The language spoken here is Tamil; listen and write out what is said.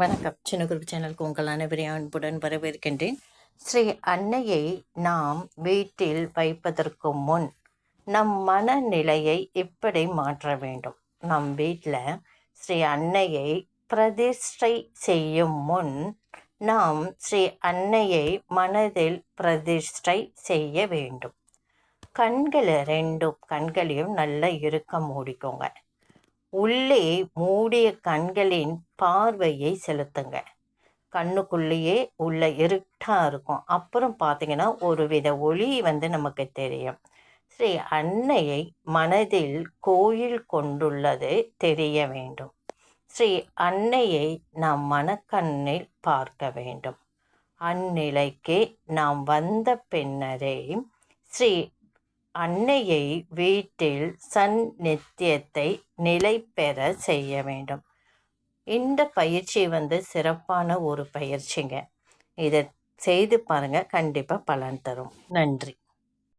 வணக்கம். சின்ன குரூப் சேனலுக்கு உங்கள் அனைவரையும் அன்புடன் வரவேற்கின்றேன். ஸ்ரீ அன்னையை நாம் வீட்டில் வைப்பதற்கு முன் நம் மனநிலையை எப்படி மாற்ற வேண்டும்? நம் வீட்டில் ஸ்ரீ அன்னையை பிரதிஷ்டை செய்யும் முன் நாம் ஸ்ரீ அன்னையை மனதில் பிரதிஷ்டை செய்ய வேண்டும். கண்களை ரெண்டும் கண்களையும் நல்லா இருக்க மூடிக்கோங்க. உள்ளே மூடிய கண்களின் பார்வையை செலுத்துங்க. கண்ணுக்குள்ளேயே உள்ள இருட்டாக இருக்கும். அப்புறம் பார்த்தீங்கன்னா ஒரு வித ஒளி வந்து நமக்கு தெரியும். ஸ்ரீ அன்னையை மனதில் கோயில் கொண்டுள்ளது தெரிய வேண்டும். ஸ்ரீ அன்னையை நாம் மனக்கண்ணில் பார்க்க வேண்டும். அந்நிலைக்கு நாம் வந்த பின்னரே ஸ்ரீ அன்னையை வீட்டில் சன் நித்தியத்தை நிலை பெற செய்ய வேண்டும். இந்த பயிற்சி வந்து சிறப்பான ஒரு பயிற்சிங்க. இதை செய்து பாருங்கள் கண்டிப்பாக பலன் தரும். நன்றி.